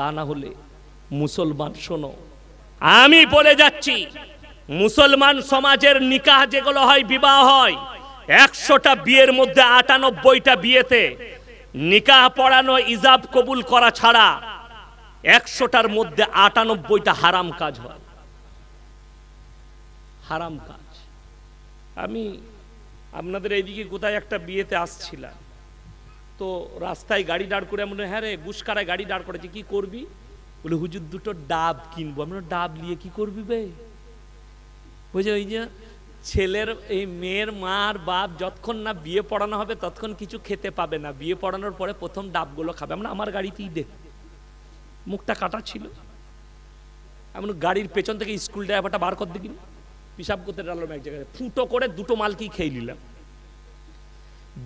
তা না হলে মুসলমান শোনো। আমি বলে যাচ্ছি, মুসলমান সমাজের নিকাহ যেগুলো হয়, বিবাহ হয়, একশোটা বিয়ের মধ্যে আটানব্বইটা বিয়েতে নিকাহ পড়ানো, ইজাব কবুল করা ছাড়া একশোটার মধ্যে আটানব্বইটা হারাম কাজ হয়। হারাম কাজ। আমি আপনাদের এইদিকে কোথায় একটা বিয়েতে আসছিলাম। তো রাস্তায় গাড়ি দাঁড় করে মনে হ্যাঁ রে, গুসকারায় গাড়ি দাঁড় করেছে, কি করবি? বলে, হুজুর, দুটো ডাব কিনবো। আমরা ডাব নিয়ে কি করবি বে? বুঝে, ওই যে ছেলের, এই মেয়ের মার বাপ যতক্ষণ না বিয়ে পড়ানো হবে, ততক্ষণ কিছু খেতে পাবে না। বিয়ে পড়ানোর পরে প্রথম ডাবগুলো খাবে। আমরা আমার গাড়িতেই দে। মুখটা কাটা ছিল। এমন গাড়ির পেছন থেকে স্কুল ড্রাইভারটা বার কর দিবি পিসাব করতে ডাললাম এক জায়গায়। ফুটো করে দুটো মালকেই খেয়ে নিলাম।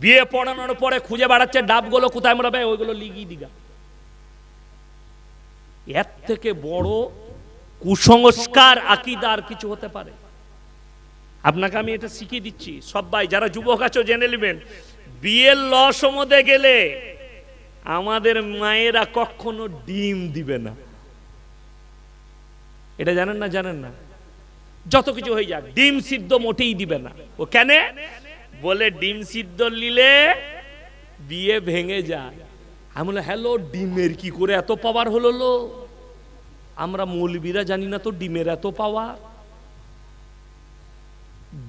বিয়ে পড়ানোর পরে খুঁজে বেড়াচ্ছে, ডাবগুলো কোথায় মরাবে, ওইগুলো লিগি দিগা। এর থেকে বড় কুসংস্কার আকিদার কিছু হতে পারে। আপনাকে আমি এটা শিখিয়ে দিচ্ছি, সবাই যারা যুবক আছো, জেনে নেবেন। বিয়ের ল গেলে আমাদের মায়েরা কখনো ডিম দিবে না। এটা জানেন না জানেন না? যত কিছু হয়ে যাক, ডিম সিদ্ধ মোটেই দিবে না। ও কেন? বলে ডিম সিদ্ধ নিলে বিয়ে ভেঙে যায়। আমি বললাম, হ্যালো, ডিমের কি করে এত পাওয়ার হলো লো? আমরা মৌলবীরা জানি না তো ডিমের এত পাওয়ার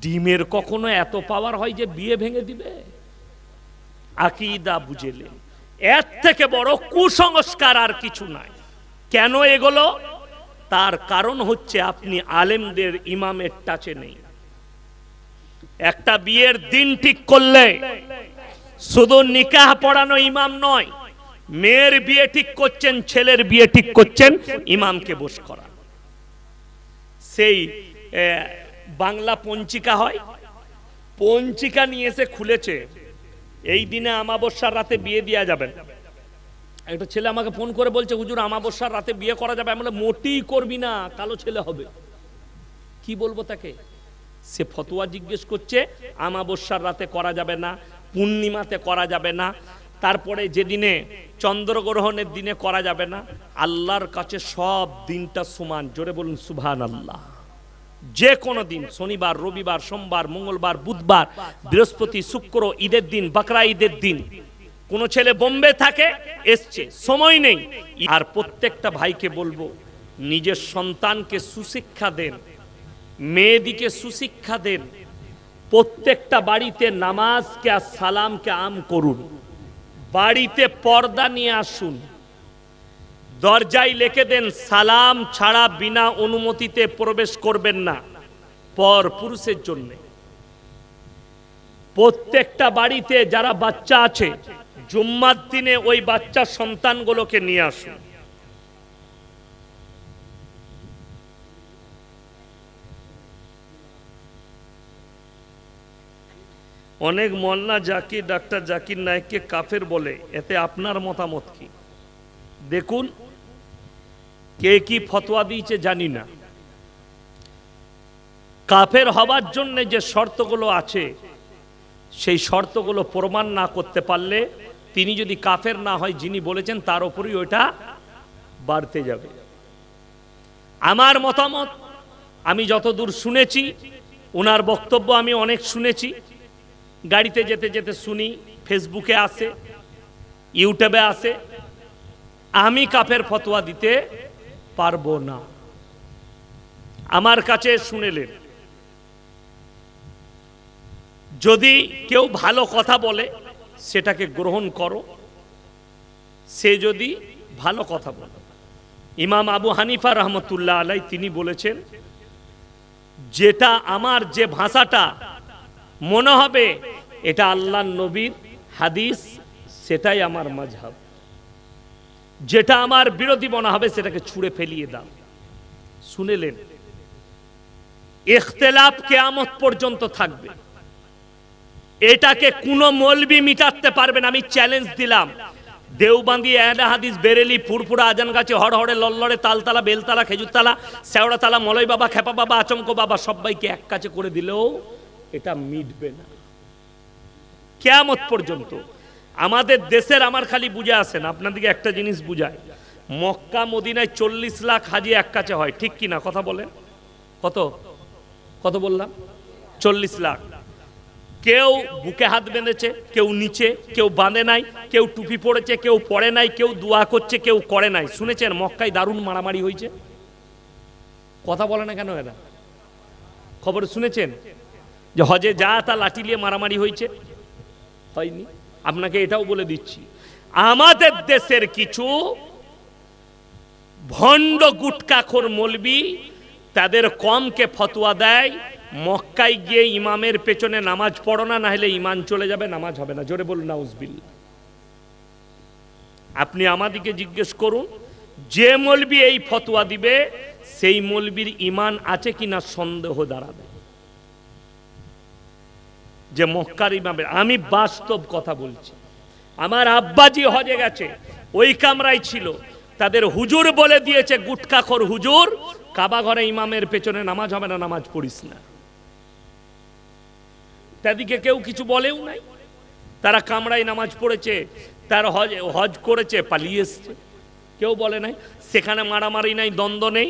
ডিমের কখনো এত পাওয়ার হয় যে বিয়ে ভেঙে দিবে? আকিদা বুঝেলে এর থেকে বড় কুসংস্কার আর কিছু নাই। কেন এগুলো? তার কারণ হচ্ছে আপনি আলেমদের ইমামের টাচে নেই। একটা বিয়ের দিন ঠিক করলে শুধু নিকাহ পড়ানো ইমাম নয় মেয়ের বিয়ে ঠিক করছেন ছেলের বিয়ে ঠিক করছেন ইমামকে বস করা। সেই বাংলা পঞ্চিকা হয় পঞ্চিকা নিয়ে এসে খুলেছে এই দিনে আমাবস্যার রাতে বিয়ে দেওয়া যাবে না। একটা ছেলে আমাকে ফোন করে বলছে হুজুর আমাবস্যার রাতে বিয়ে করা যাবে? আমি বললাম, মোটেই করবি না কালো ছেলে হবে। কি বলব তাকে? সে ফতোয়া জিজ্ঞেস করছে, আমাবস্যার রাতে করা যাবে না, পূর্ণিমাতে করা যাবে না, তারপরে যেদিনে চন্দ্রগ্রহণের দিনে করা যাবে না, আল্লাহর কাছে সব দিনটা সমান। জোরে বলুন সুভান আল্লাহ যে কোনো দিন, শনিবার, রবিবার, সোমবার, মঙ্গলবার, বুধবার, বৃহস্পতি, শুক্র, ঈদের দিন, বাকরা ঈদের দিন, কোন ছেলে বোম্বে থাকে, এসছে, সময় নেই। আর প্রত্যেকটা ভাইকে বলব, নিজের সন্তানকে সুশিক্ষা দেন। মেয়েদিকে সুশিক্ষা দেন। প্রত্যেকটা বাড়িতে নামাজকে আর সালামকে আম করুন। বাড়িতে পর্দা নিয়ে আসুন। দরজায় লিখে দেন, সালাম ছাড়া বিনা অনুমতিতে প্রবেশ করবেন না, পর পুরুষের জন্য। প্রত্যেকটা বাড়িতে যারা বাচ্চা আছে, জুম্মার দিনে ওই বাচ্চা সন্তানগুলোকে নিয়ে আসুন। অনেক মল্লা জাকির, ডাক্তার জাকির নায়েককে কাফের বলে, এতে আপনার মতামত কি? দেখুন, কে কি ফতোয়া দিয়েছে জানি না। কাফের হবার জন্য যে শর্তগুলো আছে, সেই শর্তগুলো প্রমাণ না করতে পারলে, তিনি যদি কাফের না হয়, যিনি বলেছেন, তার উপরই ওইটা বাড়তে যাবে। আমার মতামত, আমি যতদূর শুনেছি, ওনার বক্তব্য আমি অনেক শুনেছি গাড়িতে যেতে যেতে শুনি ফেসবুকে আসে ইউটিউবে আসে, আমি কাফের ফতোয়া দিতে পারব না। আমার কাছে শুনেলেন, যদি কেউ ভালো কথা বলে, সেটাকে গ্রহণ করো। সে যদি ভালো কথা বলে, ইমাম আবু হানিফা রহমতুল্লাহ আলাই তিনি বলেছেন, যেটা আমার যে ভাষাটা, মনে হবে এটা আল্লাহ নবীর হাদিস, সেটাই আমার মাঝহাব। যেটা আমার বিরোধী মনে হবে, সেটাকে ছুঁড়ে ফেলিয়ে দাও। শুনেলেন? ইখতলাফ কেয়ামত পর্যন্ত থাকবে। এটাকে কোনো মলবি মিটাতে পারবে না, আমি চ্যালেঞ্জ দিলাম। দেওবান্দি এহলে হাদিস, বেরেলি, ফুরফুরা আজান গাছে হড়হড়ে, লল্লড়ে, তালতালা, বেলতালা, খেজুরতালা, শেওড়াতালা মলয় বাবা খেপা বাবা আচমক বাবা, সবাইকে এক কাছে করে দিলেও এটা মিটবে না। কেয়ামত পর্যন্ত। আমাদের দেশের আমার খালি বুঝে আসেন আপনাদেরকে একটা জিনিস বুঝায়। মক্কা, মদিনায় চল্লিশ লাখ হাজি এক কাছে হয়, ঠিক কি না? কথা বলেন। কত? কত বললাম? চল্লিশ লাখ। কেউ বুকে হাত বেঁধেছে, কেউ নিচে, কেউ বাঁধে নাই, কেউ টুপি পড়েছে, কেউ পড়ে নাই, কেউ দোয়া করছে, কেউ করে নাই। শুনেছেন, মক্কায় দারুণ মারামারি হয়েছে? কথা বলে না কেন এরা? খবর শুনেছেন? যে হজে যা তা লাঠি নিয়ে মারামারি হয়েছে হয়নি। আপনাকে এটাও বলে দিচ্ছি। আমাদের দেশের কিছু ভণ্ড গুটকাখোর মলবি তাদের কমকে ফতোয়া দেয়, মক্কায় গিয়ে ইমামের পেছনে নামাজ পড়ো না হলে ইমান চলে যাবে, নামাজ হবে না। জোরে বলুন নাউজবিল আপনি আমাদিকে জিজ্ঞেস করুন, যে মলবি এই ফতোয়া দিবে, সেই মলবির ইমান আছে কিনা সন্দেহ দাঁড়াবে যে মক্কার ইমামের আমি বাস্তব কথা বলছি। আমার আব্বাজি হজে গেছে, ওই কামরাই ছিল। তাদের হুজুর বলে দিয়েছে গুটকাখর হুজুর কাবা ঘরে ইমামের পেছনে নামাজ হবে না, নামাজ পড়িস না। তাদিকে কেউ কিছু বলেও নাই। তারা কামরায় নামাজ পড়েছে, তার হজ হজ করেছে, পালিয়ে এসছে। কেউ বলে নাই, সেখানে মারামারি নাই, দ্বন্দ্ব নেই।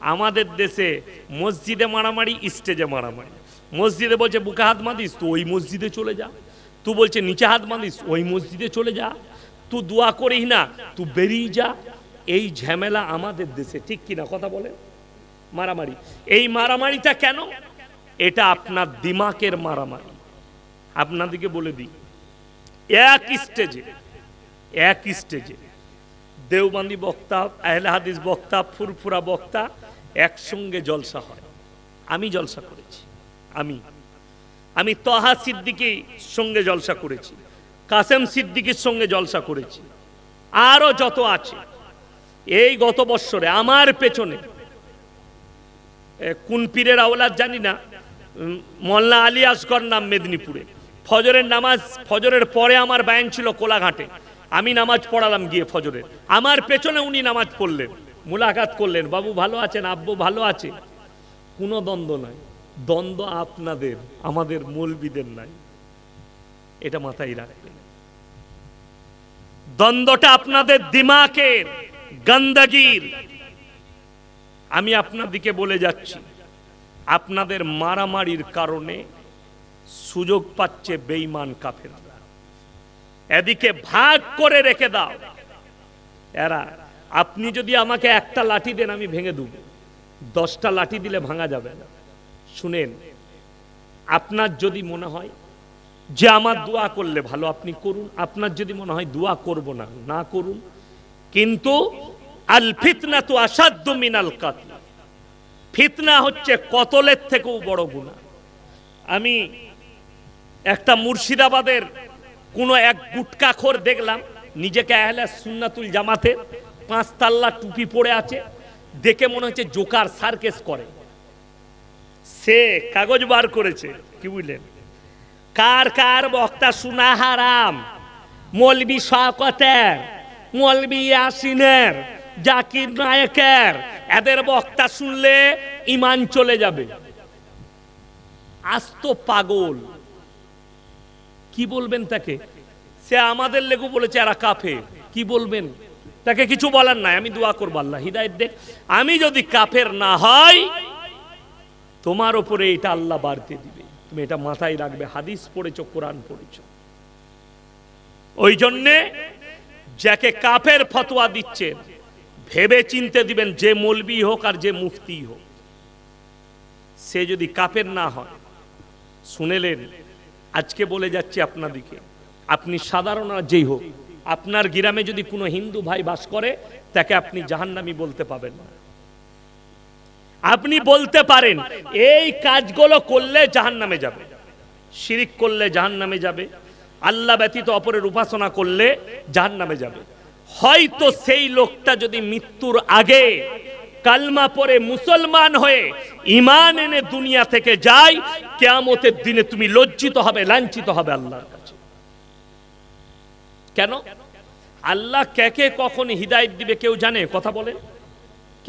আমাদের দেশে মসজিদে মারামারি, স্টেজে মারামারি। মসজিদে বলছে, বুকে হাত বাঁধিস তো ওই মসজিদে চলে যা। তু বলছে, নিচে হাত বাঁধিস, ওই মসজিদে চলে যা। তুই দোয়া করিস না, তু বেরিয়ে যা। এই ঝামেলা আমাদের দেশে, ঠিক কিনা কথা বলে মারামারি। এই মারামারিটা কেন? এটা আপনার দিমাকের মারামারি। আপনাদেরকে বলে দিই, এক স্টেজে এক স্টেজে দেওবান্দি বক্তা, আহলে হাদিস বক্তা, ফুরফুরা বক্তা একসঙ্গে জলসা হয়। আমি জলসা করেছি। আমি। আমি তহা সিদ্দিকির সঙ্গে জলসা করেছি, কাসেম সিদ্দিকির সঙ্গে জলসা করেছি। আরও যত আছে, এই গত বৎসরে আমার পেছনে কোন পীরের আওলাদ জানি না মোল্লা আলী আসগর নাম মেদিনীপুরে। ফজরের নামাজ, ফজরের পরে আমার বায়ান ছিল কোলাঘাটে। আমি নামাজ পড়ালাম গিয়ে ফজরের। আমার পেছনে উনি নামাজ পড়লেন, মুলাকাত করলেন, বাবু ভালো আছেন, আব্বু ভালো আছে? কোনো দ্বন্দ্ব নাই। দ্বন্দ্ব আপনাদের, আমাদের মৌলবিদের নাই। এটা মাথায় রাখবেন। দ্বন্দ্বটা আপনাদের দিমাকের গন্দগির। আমি আপনাদিকে বলে যাচ্ছি, আপনাদের মারামারির কারণে সুযোগ পাচ্ছে বেঈমান কাফেররা। এদিকে ভাগ করে রেখে দাও। এরা, আপনি যদি আমাকে একটা লাঠি দেন, আমি ভেঙে দেব। দশটা লাঠি দিলে ভাঙা যাবে না। শুনেন, আপনার যদি মনে হয় যে আমার দোয়া করলে ভালো, আপনি করুন। আপনার যদি মনে হয় দোয়া করব না না করুন। কিন্তু আল ফিতনা তো আসাধ্য মিনাল কাতল। ফিতনা হচ্ছে কতলের থেকেও বড় গুণা আমি একটা মুর্শিদাবাদের কোনো এক গুটকাখোর দেখলাম, নিজেকে আহলে সুন্নাতুল জামাতে পাঁচতাল্লা টুপি পরে আছে, দেখে মনে হচ্ছে জোকার সার্কেস করে। সে কাগজ বার করেছে, কি বুঝলেন? কার কার বক্তা শোনা হারাম, মলবি শকতের মলবি ইয়াসিনের, জাকির নায়কের, এদের বক্তা শুনলে ইমান চলে যাবে। আস্ত পাগল। কি বলবেন তাকে? সে আমাদের লেগু বলেছে, এরা কাফে কি বলবেন? তাকে কিছু বলার নাই, আমি দোয়া করব আল্লাহ, হিদায়ত দেখ আমি যদি কাফের না হয় তোমার ওপরে এটা আল্লাহ বাড়তে দিবে। তুমি এটা মাথায় রাখবে, হাদিস পড়েছো, কোরআন পড়েছো। ওই জন্যে যাকে কাফের ফতোয়া দিচ্ছেন ভেবে চিনতে দিবেন যে মলবি হোক আর যে মুফতি হোক, সে যদি কাপের না হয়, শুনেলেন, আজকে বলে যাচ্ছি আপনাদিকে আপনি সাধারণ আর যেই হোক, আপনার গ্রামে যদি কোনো হিন্দু ভাই বাস করে, তাকে আপনি জাহান্নামি বলতে পাবেন না। আপনি বলতে পারেন, এই কাজগুলো করলে জাহান নামে যাবে। শিরিক করলে জাহান নামে যাবে। আল্লাহ ব্যতীত অপরের উপাসনা করলে জাহান নামে যাবে। হয়তো সেই লোকটা যদি মৃত্যুর আগে কালমা পরে মুসলমান হয়ে ইমান এনে দুনিয়া থেকে যায়, কেয়ামতের দিনে তুমি লজ্জিত হবে, লাঞ্ছিত হবে আল্লাহর কাছে। কেন? আল্লাহ কে কে কখন হিদায়ত দিবে কেউ জানে? কথা বলে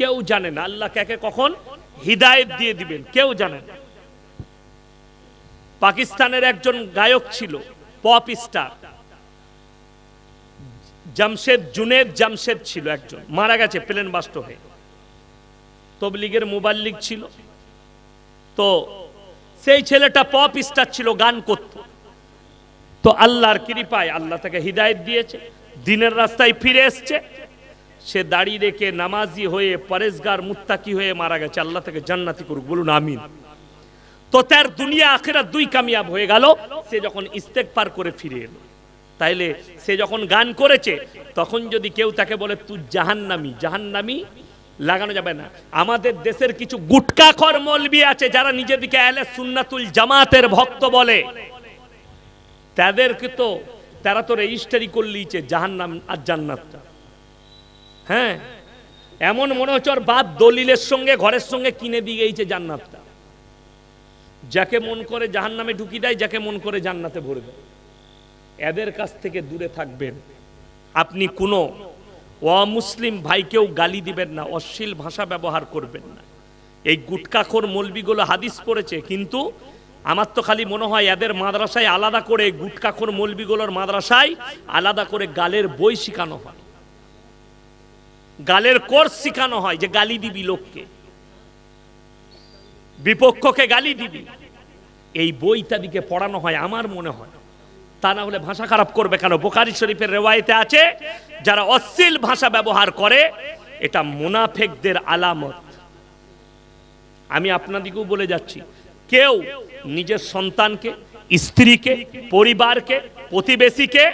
কেউ জানে না। আল্লাহ কাকে কখন হিদায়ত দিয়ে দিবেন, কেউ জানে না। পাকিস্তানের একজন গায়ক ছিল, পপ স্টার। জামশেদ, জুনেদ জামশেদ ছিল একজন, মারা গেছে প্লেন বাস্ট হয়ে। তবলিগের মোবাল্লিক ছিল। তো সেই ছেলেটা পপ স্টার ছিল, গান করত। তো আল্লাহর কৃপায় আল্লাহ তাকে হৃদায়ত দিয়েছে, দিনের রাস্তায় ফিরে এসছে। সে দাড়ি রেখে নামাজি হয়ে পরেশগার মুত্তাকি হয়ে মারা গেছে। আল্লাহ তাকে জান্নাতি করুক, বলুন আমিন। তো তার দুনিয়া আখেরা দুই কামিয়াব হয়ে গেল, সে যখন ইস্তেকবার করে ফিরে এলো। তাইলে সে যখন গান করেছে, তখন যদি কেউ তাকে বলে, তুই জাহান্নামি জাহান্নামি? লাগানো যাবে না। আমাদের দেশের কিছু গুটকাখর মলবি আছে, যারা নিজেদিকে আহলে সুন্নাতুল জামাতের ভক্ত বলে। তাদেরকে তো, তারা তো রেজিস্টারি করলিছে জাহান্নাম আর জান্নাতটা। হ্যাঁ এমন মনে হচ্ছে ওর বাপ দলিলের সঙ্গে, ঘরের সঙ্গে কিনে দিয়ে গেছে জান্নাতটা। যাকে মন করে জাহান নামে ঢুকি দেয়, যাকে মন করে জান্নাতে ভরে দেয়। এদের কাছ থেকে দূরে থাকবেন। আপনি কোনো অমুসলিম ভাইকেও গালি দিবেন না, অশ্লীল ভাষা ব্যবহার করবেন না। এই গুটকাখোর মলবিগুলো হাদিস পড়েছে, কিন্তু আমার তো খালি মনে হয় এদের মাদ্রাসায় আলাদা করে গুটকাখোর মলবিগুলোর মাদ্রাসায় আলাদা করে গালের বই শেখানো হয়। গালের কোর্স শিখানো হয় যে গালি দিবি লোককে। বিপক্ষকে গালি দিবি। এই বই তাদিকে পড়ানো হয় আমার মনে হয়। তা না হলে ভাষা খারাপ করবে কেন? বোকারি শরীফের রেওয়ায়তে আছে, যারা অশ্লীল ভাষা ব্যবহার করে, এটা মুনাফেকদের আলামত। আমি আপনাদিকেও বলে যাচ্ছি, কেউ নিজের সন্তানকে, স্ত্রীকে, পরিবারকে, প্রতিবেশীকে,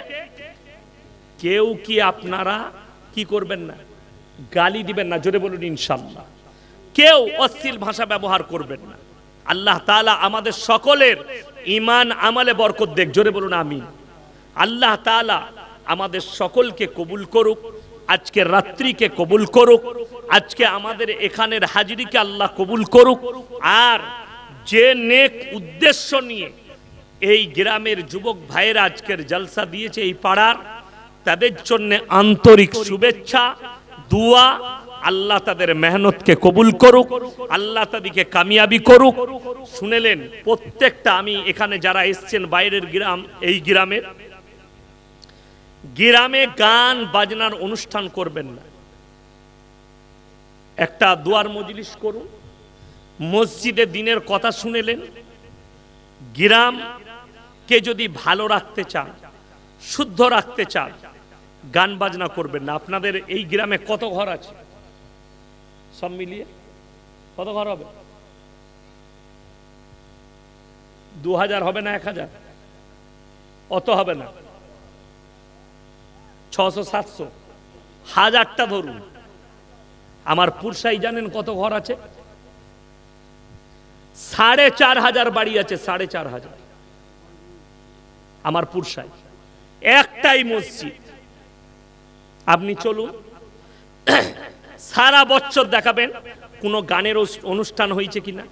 কেউ কি আপনারা কি করবেন না? গালি দিবেন না, জোরে বলুন ইনশাল্লাহ কেউ অশ্লীল ভাষা ব্যবহার করবেন না। আল্লাহ তাআলা আমাদের সকলের ইমান আমলে বরকত দেখ জোরে বলুন আমিন। আল্লাহ তাআলা আমাদের সকলকে কবুল করুক, আজকে রাত্রিকে কবুল করুক, আজকে আমাদের এখানের হাজিরিকে আল্লাহ কবুল করুক, আর যে নেক উদ্দেশ্য নিয়ে এই গ্রামের যুবক ভাইয়েরা আজকের জলসা দিয়েছে এই পাড়ার, তাদের জন্য আন্তরিক শুভেচ্ছা দুয়া, আল্লাহ তাদের মেহনতকে কবুল করুক, আল্লাহ তাদেরকে কামিয়াবি করুক। শুনেলেন, প্রত্যেকটা আমি এখানে যারা এসছেন বাইরের গ্রাম, এই গ্রামের গ্রামে গান বাজনার অনুষ্ঠান করবেন না। একটা দুয়ার মজলিস করুন, মসজিদে দিনের কথা শুনেলেন, গ্রামকে যদি ভালো রাখতে চান, শুদ্ধ রাখতে চান গান বাজনা করবেন না। আপনাদের এই গ্রামে কত ঘর আছে? সব মিলিয়ে কত ঘর হবে? দু হাজার হবে না এক হাজার? অত হবে না। ছশো, সাতশো। হাজারটা ধরুন। আমার পুরসাই জানেন কত ঘর আছে? সাড়ে চার হাজার বাড়ি আছে, সাড়ে চার হাজার। আমার পুরসাই। একটাই মসজিদ। আপনি চলুন। সারা বছর দেখাবেন কোনো গানের অনুষ্ঠান হয়েছে কিনা।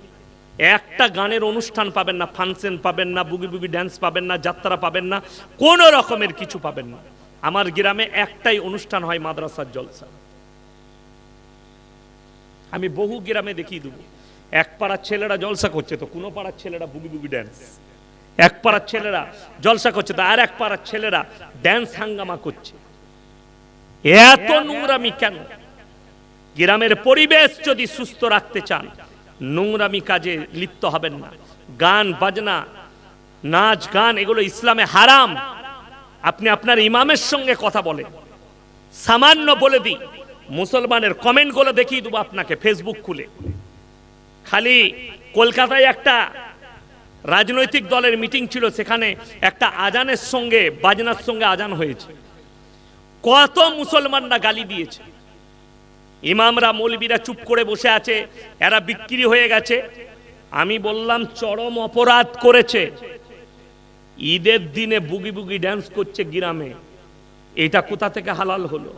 একটা গানের অনুষ্ঠান পাবেন না, ফাংশন পাবেন না, বুগি বুগি ড্যান্স পাবেন না, যাত্রা পাবেন না, কোনো রকমের কিছু পাবেন না। আমার গ্রামে একটাই অনুষ্ঠান হয় মাদ্রাসার জলসা। আমি বহু গ্রামে দেখিয়ে দেবো। এক পাড়ার ছেলেরা জলসা করছে তো, কোনো পাড়ার ছেলেরা বুগি বুগি ড্যান্স এক পাড়ার ছেলেরা জলসা করছে তো, আর এক পাড়ার ছেলেরা ড্যান্স হাঙ্গামা করছে। এত নোংরামি কেন? গ্রামের পরিবেশ যদি সুস্থ রাখতে চান, নোংরামি কাজে লিপ্ত হবেন না। গান, বাজনা, নাচ, গান, এগুলো ইসলামে হারাম। আপনি আপনার ইমামের সঙ্গে কথা বলেন। সামান্য বলে দিই, মুসলমানের কমেন্টগুলো দেখিয়ে দেবো আপনাকে ফেসবুক খুলে। খালি কলকাতায় একটা রাজনৈতিক দলের মিটিং ছিল, সেখানে একটা আজানের সঙ্গে, বাজনার সঙ্গে আজান হয়েছে। কত মুসলমানরা গালি দিয়েছে। ইমামরা, মৌলবীরা চুপ করে বসে আছে, এরা বিক্রি হয়ে গেছে। আমি বললাম, চরম অপরাধ করেছে। ঈদের দিনে বুগি বুগি ড্যান্স করছে গ্রামে। এটা কোথা থেকে হালাল হলো?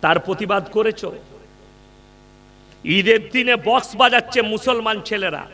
তার প্রতিবাদ করেছ? ঈদের দিনে বক্স বাজাচ্ছে মুসলমান ছেলেরা।